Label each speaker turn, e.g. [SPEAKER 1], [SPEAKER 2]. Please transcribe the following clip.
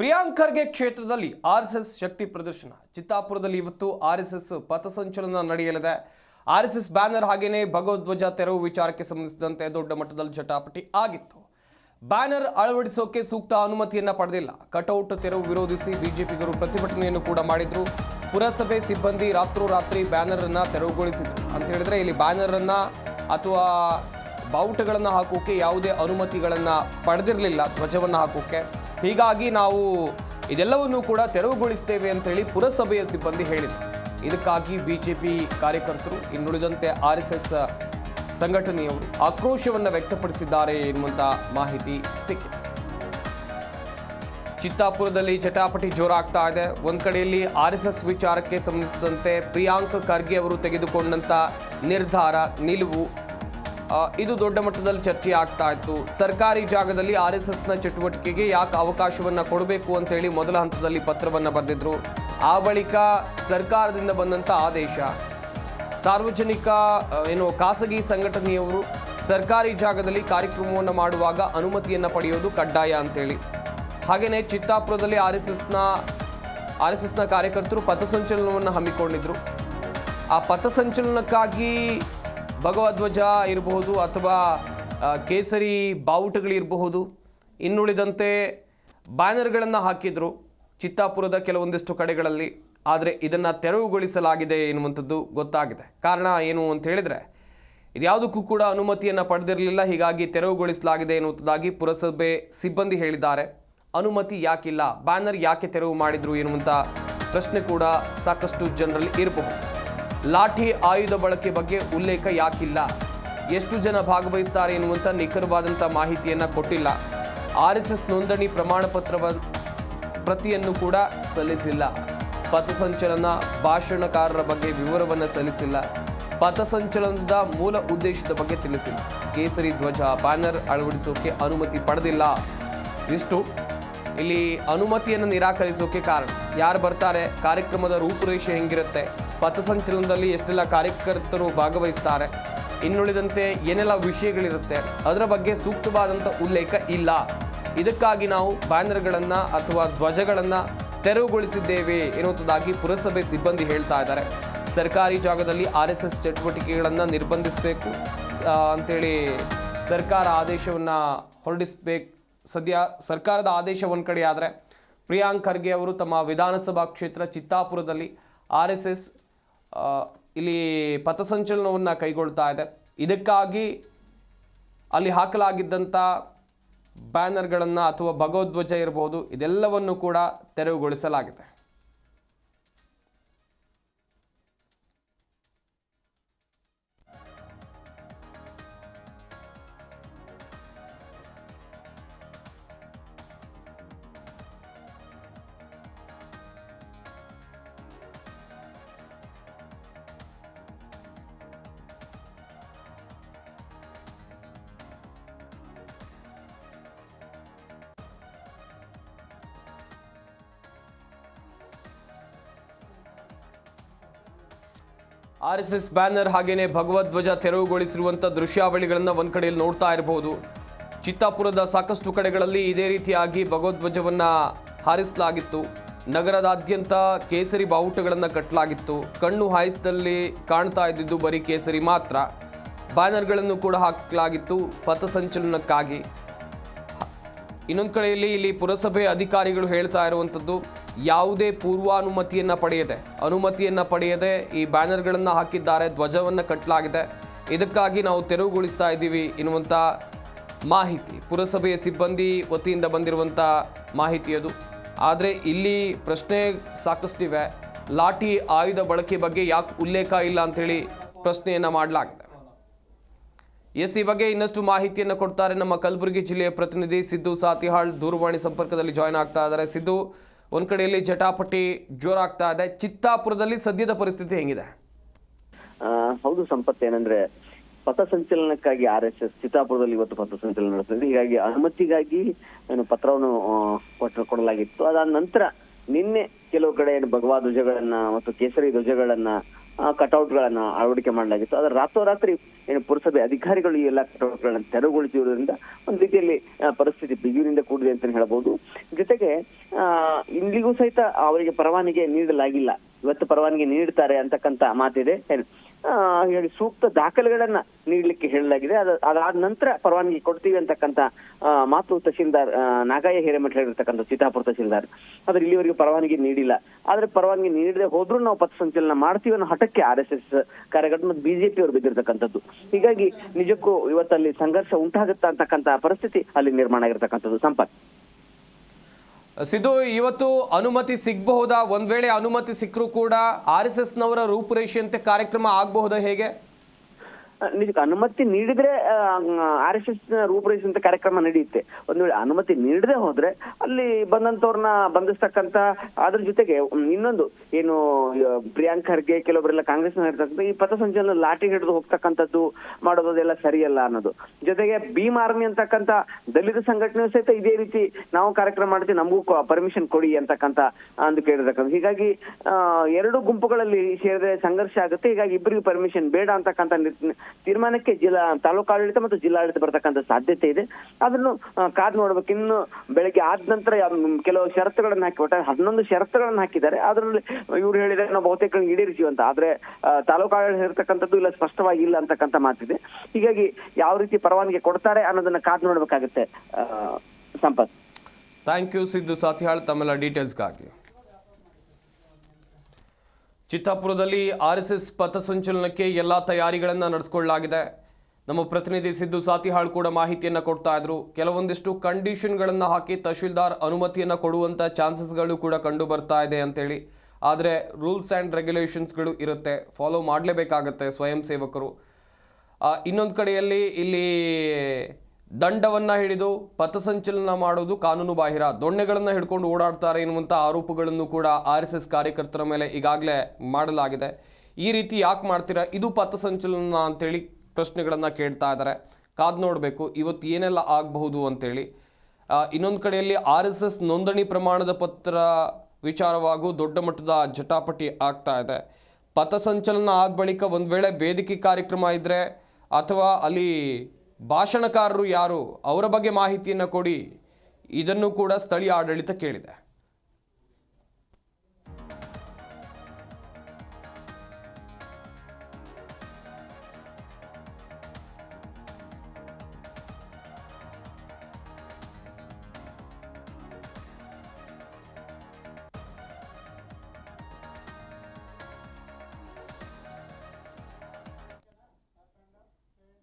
[SPEAKER 1] ಪ್ರಿಯಾಂಕ್ ಖರ್ಗೆ ಕ್ಷೇತ್ರದಲ್ಲಿ R S ಶಕ್ತಿ ಪ್ರದರ್ಶನ. ಚಿತ್ತಾಪುರದಲ್ಲಿ ಇವತ್ತು ಆರ್ ಎಸ್ ಎಸ್ ಪಥಸಂಚಲನ ನಡೆಯಲಿದೆ. ಆರ್ ಎಸ್ ಎಸ್ ಬ್ಯಾನರ್ ಹಾಗೆಯೇ ಭಗವಧ್ವಜ ತೆರವು ವಿಚಾರಕ್ಕೆ ಸಂಬಂಧಿಸಿದಂತೆ ದೊಡ್ಡ ಮಟ್ಟದಲ್ಲಿ ಜಟಾಪಟಿ ಆಗಿತ್ತು. ಬ್ಯಾನರ್ ಅಳವಡಿಸೋಕೆ ಸೂಕ್ತ ಅನುಮತಿಯನ್ನು ಪಡೆದಿಲ್ಲ. ಕಟೌಟ್ ತೆರವು ವಿರೋಧಿಸಿ ಬಿಜೆಪಿಗರು ಪ್ರತಿಭಟನೆಯನ್ನು ಕೂಡ ಮಾಡಿದ್ರು. ಪುರಸಭೆ ಸಿಬ್ಬಂದಿ ರಾತ್ರೋರಾತ್ರಿ ಬ್ಯಾನರ್ ಅನ್ನ ತೆರವುಗೊಳಿಸಿದ್ರು. ಅಂತ ಹೇಳಿದ್ರೆ ಇಲ್ಲಿ ಬ್ಯಾನರ್ ಅನ್ನ ಅಥವಾ ಬಾವುಟಗಳನ್ನು ಹಾಕೋಕೆ ಯಾವುದೇ ಅನುಮತಿಗಳನ್ನು ಪಡೆದಿರಲಿಲ್ಲ, ಧ್ವಜವನ್ನು ಹಾಕೋಕೆ. ಹೀಗಾಗಿ ನಾವು ಇದೆಲ್ಲವನ್ನು ಕೂಡ ತೆರವುಗೊಳಿಸ್ತೇವೆ ಅಂತೇಳಿ ಪುರಸಭೆಯ ಸಿಬ್ಬಂದಿ ಹೇಳಿದರು. ಇದಕ್ಕಾಗಿ ಬಿ ಜೆ ಪಿ ಕಾರ್ಯಕರ್ತರು, ಇನ್ನುಳಿದಂತೆ ಆರ್ ಎಸ್ ಎಸ್ ಸಂಘಟನೆಯವರು ಆಕ್ರೋಶವನ್ನು ವ್ಯಕ್ತಪಡಿಸಿದ್ದಾರೆ ಎನ್ನುವಂಥ ಮಾಹಿತಿ ಸಿಕ್ಕಿದೆ. ಚಿತ್ತಾಪುರದಲ್ಲಿ ಚಟಾಪಟಿ ಜೋರಾಗ್ತಾ ಇದೆ. ಒಂದು ಕಡೆಯಲ್ಲಿ ಆರ್ ಎಸ್ ಎಸ್ ವಿಚಾರಕ್ಕೆ ಸಂಬಂಧಿಸಿದಂತೆ ಪ್ರಿಯಾಂಕ್ ಖರ್ಗೆ ಅವರು ತೆಗೆದುಕೊಂಡಂಥ ನಿರ್ಧಾರ, ನಿಲುವು ಇದು ದೊಡ್ಡ ಮಟ್ಟದಲ್ಲಿ ಚರ್ಚೆ ಆಗ್ತಾ ಇತ್ತು. ಸರ್ಕಾರಿ ಜಾಗದಲ್ಲಿ ಆರ್ ಎಸ್ ಎಸ್ನ ಚಟುವಟಿಕೆಗೆ ಯಾಕೆ ಅವಕಾಶವನ್ನು ಕೊಡಬೇಕು ಅಂತೇಳಿ ಮೊದಲ ಹಂತದಲ್ಲಿ ಪತ್ರವನ್ನು ಬರೆದಿದ್ರು. ಆ ಬಳಿಕ ಸರ್ಕಾರದಿಂದ ಬಂದಂಥ ಆದೇಶ. ಸಾರ್ವಜನಿಕ ಏನು ಖಾಸಗಿ ಸಂಘಟನೆಯವರು ಸರ್ಕಾರಿ ಜಾಗದಲ್ಲಿ ಕಾರ್ಯಕ್ರಮವನ್ನು ಮಾಡುವಾಗ ಅನುಮತಿಯನ್ನು ಪಡೆಯೋದು ಕಡ್ಡಾಯ ಅಂತೇಳಿ. ಹಾಗೆಯೇ ಚಿತ್ತಾಪುರದಲ್ಲಿ ಆರ್ ಎಸ್ ಎಸ್ನ, ಆರ್ ಎಸ್ ಎಸ್ನ ಕಾರ್ಯಕರ್ತರು ಪಥಸಂಚಲನವನ್ನು ಹಮ್ಮಿಕೊಂಡಿದ್ದರು ಆ ಪಥಸಂಚಲನಕ್ಕಾಗಿ ಭಗವಧ್ವಜ ಇರಬಹುದು ಅಥವಾ ಕೇಸರಿ ಬಾವುಟಗಳಿರಬಹುದು. ಇನ್ನುಳಿದಂತೆ ಬ್ಯಾನರ್ಗಳನ್ನು ಹಾಕಿದರು ಚಿತ್ತಾಪುರದ ಕೆಲವೊಂದಿಷ್ಟು ಕಡೆಗಳಲ್ಲಿ. ಆದರೆ ಇದನ್ನು ತೆರವುಗೊಳಿಸಲಾಗಿದೆ ಎನ್ನುವಂಥದ್ದು ಗೊತ್ತಾಗಿದೆ. ಕಾರಣ ಏನು ಅಂತ ಹೇಳಿದರೆ, ಇದ್ಯಾವುದಕ್ಕೂ ಕೂಡ ಅನುಮತಿಯನ್ನು ಪಡೆದಿರಲಿಲ್ಲ. ಹೀಗಾಗಿ ತೆರವುಗೊಳಿಸಲಾಗಿದೆ ಎನ್ನುವಂಥದ್ದಾಗಿ ಪುರಸಭೆ ಸಿಬ್ಬಂದಿ ಹೇಳಿದ್ದಾರೆ. ಅನುಮತಿ ಯಾಕಿಲ್ಲ, ಬ್ಯಾನರ್ ಯಾಕೆ ತೆರವು ಮಾಡಿದರು ಎನ್ನುವಂಥ ಪ್ರಶ್ನೆ ಕೂಡ ಸಾಕಷ್ಟು ಜನರಲ್ಲಿ ಇರಬಹುದು. ಲಾಠಿ ಆಯುಧ ಬಳಕೆ ಬಗ್ಗೆ ಉಲ್ಲೇಖ ಯಾಕಿಲ್ಲ? ಎಷ್ಟು ಜನ ಭಾಗವಹಿಸ್ತಾರೆ ಎನ್ನುವಂಥ ನಿಖರವಾದಂಥ ಮಾಹಿತಿಯನ್ನು ಕೊಟ್ಟಿಲ್ಲ. ಆರ್ ಎಸ್ ಎಸ್ ನೋಂದಣಿ ಪ್ರಮಾಣ ಪತ್ರವ ಪ್ರತಿಯನ್ನು ಕೂಡ ಸಲ್ಲಿಸಿಲ್ಲ. ಪಥಸಂಚಲನ ಭಾಷಣಕಾರರ ಬಗ್ಗೆ ವಿವರವನ್ನು ಸಲ್ಲಿಸಿಲ್ಲ. ಪಥಸಂಚಲನದ ಮೂಲ ಉದ್ದೇಶದ ಬಗ್ಗೆ ತಿಳಿಸಿಲ್ಲ. ಕೇಸರಿ ಧ್ವಜ ಬ್ಯಾನರ್ ಅಳವಡಿಸೋಕೆ ಅನುಮತಿ ಪಡೆದಿಲ್ಲ. ಇಷ್ಟು. ಇಲ್ಲಿ ಅನುಮತಿಯನ್ನು ನಿರಾಕರಿಸೋಕೆ ಕಾರಣ. ಯಾರು ಬರ್ತಾರೆ? ಕಾರ್ಯಕ್ರಮದ ರೂಪುರೇಷೆ ಹೆಂಗಿರುತ್ತೆ? ಪಥಸಂಚಲನದಲ್ಲಿ ಎಷ್ಟೆಲ್ಲ ಕಾರ್ಯಕರ್ತರು ಭಾಗವಹಿಸ್ತಾರೆ, ಇನ್ನುಳಿದಂತೆ ಏನೆಲ್ಲ ವಿಷಯಗಳಿರುತ್ತೆ, ಅದರ ಬಗ್ಗೆ ಸೂಕ್ತವಾದಂಥ ಉಲ್ಲೇಖ ಇಲ್ಲ. ಇದಕ್ಕಾಗಿ ನಾವು ಬ್ಯಾನರ್ಗಳನ್ನು ಅಥವಾ ಧ್ವಜಗಳನ್ನು ತೆರವುಗೊಳಿಸಿದ್ದೇವೆ ಎನ್ನುವಂಥದ್ದಾಗಿ ಪುರಸಭೆ ಸಿಬ್ಬಂದಿ ಹೇಳ್ತಾ ಇದ್ದಾರೆ. ಸರ್ಕಾರಿ ಜಾಗದಲ್ಲಿ ಆರ್ ಎಸ್ ಎಸ್ ಚಟುವಟಿಕೆಗಳನ್ನು ನಿರ್ಬಂಧಿಸಬೇಕು ಅಂಥೇಳಿ ಸರ್ಕಾರ ಆದೇಶವನ್ನು ಹೊರಡಿಸಬೇಕು, ಸದ್ಯ ಸರ್ಕಾರದ ಆದೇಶ ಒಂದು ಕಡೆ ಆದರೆ, ಪ್ರಿಯಾಂಕ್ ಖರ್ಗೆ ಅವರು ತಮ್ಮ ವಿಧಾನಸಭಾ ಕ್ಷೇತ್ರ ಚಿತ್ತಾಪುರದಲ್ಲಿ ಆರ್ ಎಸ್ ಎಸ್ ಇಲ್ಲಿ ಪಥಸಂಚಲನವನ್ನು ಕೈಗೊಳ್ತಾ ಇದೆ. ಇದಕ್ಕಾಗಿ ಅಲ್ಲಿ ಹಾಕಲಾಗಿದ್ದಂಥ ಬ್ಯಾನರ್ಗಳನ್ನು ಅಥವಾ ಭಗವದ್ವಜ ಇರಬಹುದು ಇದೆಲ್ಲವನ್ನು ಕೂಡ ತೆರವುಗೊಳಿಸಲಾಗಿದೆ. ಆರ್ ಎಸ್ ಎಸ್ ಬ್ಯಾನರ್ ಹಾಗೇನೆ ಭಗವಧ್ವಜ ತೆರವುಗೊಳಿಸಿರುವಂಥ ದೃಶ್ಯಾವಳಿಗಳನ್ನು ಒಂದು ಕಡೆಯಲ್ಲಿ ನೋಡ್ತಾ ಇರಬಹುದು ಚಿತ್ತಾಪುರದ ಸಾಕಷ್ಟು ಕಡೆಗಳಲ್ಲಿ ಇದೇ ರೀತಿಯಾಗಿ ಭಗವಧ್ವಜವನ್ನು ಹಾರಿಸಲಾಗಿತ್ತು. ನಗರದಾದ್ಯಂತ ಕೇಸರಿ ಬಾವುಟಗಳನ್ನು ಕಟ್ಟಲಾಗಿತ್ತು ಕಣ್ಣು ಹಾಯಿಸಿದಲ್ಲಿ ಕಾಣ್ತಾ ಇದ್ದಿದ್ದು ಬರೀ ಕೇಸರಿ ಮಾತ್ರ. ಬ್ಯಾನರ್ಗಳನ್ನು ಕೂಡ ಹಾಕಲಾಗಿತ್ತು ಪಥಸಂಚಲನಕ್ಕಾಗಿ. ಇನ್ನೊಂದು ಕಡೆಯಲ್ಲಿ ಇಲ್ಲಿ ಪುರಸಭೆ ಅಧಿಕಾರಿಗಳು ಹೇಳ್ತಾ ಇರುವಂಥದ್ದು ಯಾವುದೇ ಪೂರ್ವಾನುಮತಿಯನ್ನು ಪಡೆಯದೆ, ಅನುಮತಿಯನ್ನು ಪಡೆಯದೆ ಈ ಬ್ಯಾನರ್ಗಳನ್ನು ಹಾಕಿದ್ದಾರೆ, ಧ್ವಜವನ್ನು ಕಟ್ಟಲಾಗಿದೆ. ಇದಕ್ಕಾಗಿ ನಾವು ತೆರವುಗೊಳಿಸ್ತಾ ಇದ್ದೀವಿ ಎನ್ನುವಂಥ ಮಾಹಿತಿ, ಪುರಸಭೆಯ ಸಿಬ್ಬಂದಿ ವತಿಯಿಂದ ಬಂದಿರುವಂಥ ಮಾಹಿತಿ ಅದು. ಆದರೆ ಇಲ್ಲಿ ಪ್ರಶ್ನೆ ಸಾಕಷ್ಟಿವೆ, ಲಾಠಿ ಆಯುಧ ಬಳಕೆ ಬಗ್ಗೆ ಯಾಕೆ ಉಲ್ಲೇಖ ಇಲ್ಲ ಅಂಥೇಳಿ ಪ್ರಶ್ನೆಯನ್ನು ಮಾಡಲಾಗಿದೆ. ಎಸ್ ಈ ಬಗ್ಗೆ ಇನ್ನಷ್ಟು ಮಾಹಿತಿಯನ್ನು ಕೊಡ್ತಾರೆ ನಮ್ಮ ಕಲಬುರಗಿ ಜಿಲ್ಲೆಯ ಪ್ರತಿನಿಧಿ ಸಿದ್ದು ಸಾತಿಹಾಳ್. ದೂರವಾಣಿ ಸಂಪರ್ಕದಲ್ಲಿ ಜಾಯ್ನ್ ಆಗ್ತಾ ಇದ್ದಾರೆ. ಸಿದ್ದು, ಒಂದು ಕಡೆಯಲ್ಲಿ ಜಟಾಪಟಿ ಜೋರಾಗ್ತಾ ಇದೆ. ಚಿತ್ತಾಪುರದಲ್ಲಿ ಸದ್ಯದ ಪರಿಸ್ಥಿತಿ ಹೆಂಗಿದೆ?
[SPEAKER 2] ಹೌದು ಸಂಪತ್, ಏನಂದ್ರೆ ಪಥಸಂಚಲನಕ್ಕಾಗಿ ಆರ್ ಎಸ್ ಎಸ್ ಚಿತ್ತಾಪುರದಲ್ಲಿ ಇವತ್ತು ಪಥಸಂಚಲನ ನಡೆಸಿದೆ ಹೀಗಾಗಿ ಅನುಮತಿಗಾಗಿ ಏನು ಪತ್ರವನ್ನು ಕೊಟ್ಟು ಕೊಡಲಾಗಿತ್ತು. ಅದಾದ ನಂತರ ನಿನ್ನೆ ಕೆಲವು ಕಡೆ ಏನು ಭಗವಾ ಧ್ವಜಗಳನ್ನ ಮತ್ತು ಕೇಸರಿ ಧ್ವಜಗಳನ್ನ ಕಟೌಟ್ಗಳನ್ನ ಅಳವಡಿಕೆ ಮಾಡಲಾಗಿತ್ತು. ಆದರೆ ರಾತ್ರೋರಾತ್ರಿ ಏನು ಪುರಸಭೆ ಅಧಿಕಾರಿಗಳು ಈ ಎಲ್ಲ ಕಟೌಟ್ಗಳನ್ನು ತೆರವುಗೊಳಿಸಿರುವುದರಿಂದ ಒಂದು ರೀತಿಯಲ್ಲಿ ಪರಿಸ್ಥಿತಿ ಬಿಗುವಿನಿಂದ ಕೂಡಿದೆ ಅಂತ ಹೇಳ್ಬೋದು ಜೊತೆಗೆ ಇಲ್ಲಿಗೂ ಸಹಿತ ಅವರಿಗೆ ಪರವಾನಿಗೆ ನೀಡಲಾಗಿಲ್ಲ. ಇವತ್ತು ಪರವಾನಿಗೆ ನೀಡ್ತಾರೆ ಅಂತಕ್ಕಂತ ಮಾತಿದೆ. ಹೇಳಿ ಸೂಕ್ತ ದಾಖಲೆಗಳನ್ನ ನೀಡಲಿಕ್ಕೆ ಹೇಳಲಾಗಿದೆ. ಅದ, ಅದಾದ ನಂತರ ಪರವಾನಗಿ ಕೊಡ್ತೀವಿ ಅಂತಕ್ಕಂತ ಮಾತು ತಹಸೀಲ್ದಾರ್ ನಾಗಾಯ ಹಿರೇಮಠ ಹೇಳಿರ್ತಕ್ಕಂಥ ಸೀತಾಪುರ ತಹಸೀಲ್ದಾರ್ ಆದ್ರೆ ಇಲ್ಲಿವರೆಗೆ ಪರವಾನಗಿ ನೀಡಿಲ್ಲ. ಆದ್ರೆ ಪರವಾನಗಿ ನೀಡದೆ ಹೋದ್ರೂ ನಾವು ಪಥಸಂಚಲನ ಮಾಡ್ತೀವಿ ಅನ್ನೋ ಹಠಕ್ಕೆ ಆರ್ ಎಸ್ ಎಸ್ ಕಾರ್ಯಕರ್ತರು ಮತ್ತು ಬಿಜೆಪಿ ಅವರು ಬಿದ್ದಿರ್ತಕ್ಕಂಥದ್ದು. ಹೀಗಾಗಿ ನಿಜಕ್ಕೂ ಇವತ್ತಲ್ಲಿ ಸಂಘರ್ಷ ಉಂಟಾಗುತ್ತಾ ಅಂತಕ್ಕಂಥ ಪರಿಸ್ಥಿತಿ ಅಲ್ಲಿ ನಿರ್ಮಾಣ ಆಗಿರ್ತಕ್ಕಂಥದ್ದು. ಸಂಪತ್.
[SPEAKER 1] ಸಿದ್ದು, ಇವತ್ತು ಅನುಮತಿ ಸಿಗಬಹುದಾ? ಒಂದ್ ವೇಳೆ ಅನುಮತಿ ಸಿಕ್ಕರೂ ಕೂಡ ಆರ್ ಎಸ್ ಎಸ್ನವರ ರೂಪುರೇಷೆಯಂತೆ ಕಾರ್ಯಕ್ರಮ ಆಗಬಹುದಾ ಹೇಗೆ?
[SPEAKER 2] ನಿಜಕ್ಕೆ ಅನುಮತಿ ನೀಡಿದ್ರೆ ಆರ್ ಎಸ್ ಎಸ್ನ ಅಂತ ಕಾರ್ಯಕ್ರಮ ನಡೆಯುತ್ತೆ. ಒಂದು ವೇಳೆ ಅನುಮತಿ ನೀಡದೆ ಹೋದ್ರೆ, ಅಲ್ಲಿ ಬಂದಂತವ್ರನ್ನ ಬಂಧಿಸ್ತಕ್ಕಂತ, ಅದ್ರ ಜೊತೆಗೆ ಇನ್ನೊಂದು, ಏನು ಪ್ರಿಯಾಂಕ್ ಖರ್ಗೆ ಕೆಲವೊಬ್ಬರೆಲ್ಲ ಕಾಂಗ್ರೆಸ್ ಇರ್ತಕ್ಕಂಥ ಈ ಪಥಸಂಚಲನ ಲಾಠಿ ಹಿಡಿದು ಹೋಗ್ತಕ್ಕಂಥದ್ದು ಮಾಡೋದೆಲ್ಲ ಸರಿಯಲ್ಲ ಅನ್ನೋದು. ಜೊತೆಗೆ ಭೀಮ್ ಆರ್ಮಿ ಅಂತಕ್ಕಂಥ ದಲಿತ ಸಂಘಟನೆ ಸಹಿತ ಇದೇ ರೀತಿ ನಾವು ಕಾರ್ಯಕ್ರಮ ಮಾಡ್ತೀವಿ, ನಮಗೂ ಪರ್ಮಿಷನ್ ಕೊಡಿ ಅಂತಕ್ಕಂಥ ಅಂದು ಕೇಳಿರ್ತಕ್ಕಂಥ. ಹೀಗಾಗಿ ಎರಡು ಗುಂಪುಗಳಲ್ಲಿ ಸೇರಿದ್ರೆ ಸಂಘರ್ಷ ಆಗುತ್ತೆ. ಹೀಗಾಗಿ ಇಬ್ಬರಿಗೂ ಪರ್ಮಿಷನ್ ಬೇಡ ಅಂತಕ್ಕಂಥ ತೀರ್ಮಾನಕ್ಕೆ ಜಿಲ್ಲಾ, ತಾಲೂಕು ಆಡಳಿತ ಮತ್ತು ಜಿಲ್ಲಾಡಳಿತ ಬರ್ತಕ್ಕಂಥ ಸಾಧ್ಯತೆ ಇದೆ. ಅದನ್ನು ಕಾದು ನೋಡ್ಬೇಕು. ಇನ್ನು ಬೆಳಗ್ಗೆ ಆದ ನಂತರ ಕೆಲವು ಷರತ್ತುಗಳನ್ನ ಹಾಕಿ, ಒಟ್ಟಾರೆ ಹನ್ನೊಂದು ಷರತ್ತುಗಳನ್ನ ಹಾಕಿದ್ದಾರೆ. ಅದರಲ್ಲಿ ಇವ್ರು ಹೇಳಿದ್ರೆ ನಾವು ಬಹುತೇಕ ಈಡೇರಿಸಿವಿ ಅಂತ ಆದ್ರೆ ತಾಲೂಕಾಡಳಿತ ಇರತಕ್ಕಂಥದ್ದು ಇಲ್ಲ ಸ್ಪಷ್ಟವಾಗಿ ಇಲ್ಲ ಅಂತಕ್ಕಂಥ ಮಾತಿದೆ. ಹೀಗಾಗಿ ಯಾವ ರೀತಿ ಪರವಾನಗಿ ಕೊಡ್ತಾರೆ ಅನ್ನೋದನ್ನ ಕಾದ್ ನೋಡ್ಬೇಕಾಗುತ್ತೆ ಸಂಪತ್.
[SPEAKER 1] ಥ್ಯಾಂಕ್ ಯು ಸಿದ್ದು ಸಾಥಿಯಾಳ್ ತಮ್ಮೆಲ್ಲ ಡೀಟೇಲ್ಸ್ಗಾಗಿ ಚಿತ್ತಾಪುರದಲ್ಲಿ ಆರ್ ಎಸ್ ಎಸ್ ಪಥಸಂಚಲನಕ್ಕೆ ಎಲ್ಲ ತಯಾರಿಗಳನ್ನು ನಡೆಸಿಕೊಳ್ಳಲಾಗಿದೆ. ನಮ್ಮ ಪ್ರತಿನಿಧಿ ಸಿದ್ದು ಸಾತಿಹಾಳ್ ಕೂಡ ಮಾಹಿತಿಯನ್ನು ಕೊಡ್ತಾ ಇದ್ರು. ಕೆಲವೊಂದಿಷ್ಟು ಕಂಡೀಷನ್ಗಳನ್ನು ಹಾಕಿ ತಹಶೀಲ್ದಾರ್ ಅನುಮತಿಯನ್ನು ಕೊಡುವಂಥ ಚಾನ್ಸಸ್ಗಳು ಕೂಡ ಕಂಡು ಬರ್ತಾ ಇದೆ ಅಂತೇಳಿ. ಆದರೆ ರೂಲ್ಸ್ ಆ್ಯಂಡ್ ರೆಗ್ಯುಲೇಷನ್ಸ್ಗಳು ಇರುತ್ತೆ. ಫಾಲೋ ಮಾಡಲೇಬೇಕಾಗತ್ತೆ ಸ್ವಯಂ ಸೇವಕರು. ಇನ್ನೊಂದು ಕಡೆಯಲ್ಲಿ ಇಲ್ಲಿ ದಂಡವನ್ನು ಹಿಡಿದು, ಪಥಸಂಚಲನ ಮಾಡೋದು ಕಾನೂನು ಬಾಹಿರ. ದೊಣ್ಣೆಗಳನ್ನು ಹಿಡ್ಕೊಂಡು ಓಡಾಡ್ತಾರೆ ಎನ್ನುವಂಥ ಆರೋಪಗಳನ್ನು ಕೂಡ ಆರ್ ಎಸ್ ಎಸ್ ಕಾರ್ಯಕರ್ತರ ಮೇಲೆ ಈಗಾಗಲೇ ಮಾಡಲಾಗಿದೆ. ಈ ರೀತಿ ಯಾಕೆ ಮಾಡ್ತೀರಾ? ಇದು ಪಥಸಂಚಲನ ಅಂತೇಳಿ ಪ್ರಶ್ನೆಗಳನ್ನು ಕೇಳ್ತಾ ಇದ್ದಾರೆ. ಕಾದು ನೋಡಬೇಕು, ಇವತ್ತು ಏನೆಲ್ಲ ಆಗಬಹುದು ಅಂತೇಳಿ. ಇನ್ನೊಂದು ಕಡೆಯಲ್ಲಿ ಆರ್ ಎಸ್ ಎಸ್ ನೋಂದಣಿ ಪ್ರಮಾಣದ ಪತ್ರ ವಿಚಾರವಾಗೂ ದೊಡ್ಡ ಮಟ್ಟದ ಜಟಾಪಟಿ ಆಗ್ತಾ ಇದೆ. ಪಥಸಂಚಲನ ಆದ ಬಳಿಕ ಒಂದು ವೇಳೆ ವೇದಿಕೆ ಕಾರ್ಯಕ್ರಮ ಇದ್ದರೆ ಅಥವಾ ಅಲ್ಲಿ ಭಾಷಣಕಾರರು ಯಾರು? ಅವರ ಬಗ್ಗೆ ಮಾಹಿತಿಯನ್ನು ಕೊಡಿ. ಇದನ್ನು ಕೂಡ ಸ್ಥಳೀಯ ಆಡಳಿತ ಕೇಳಿದೆ.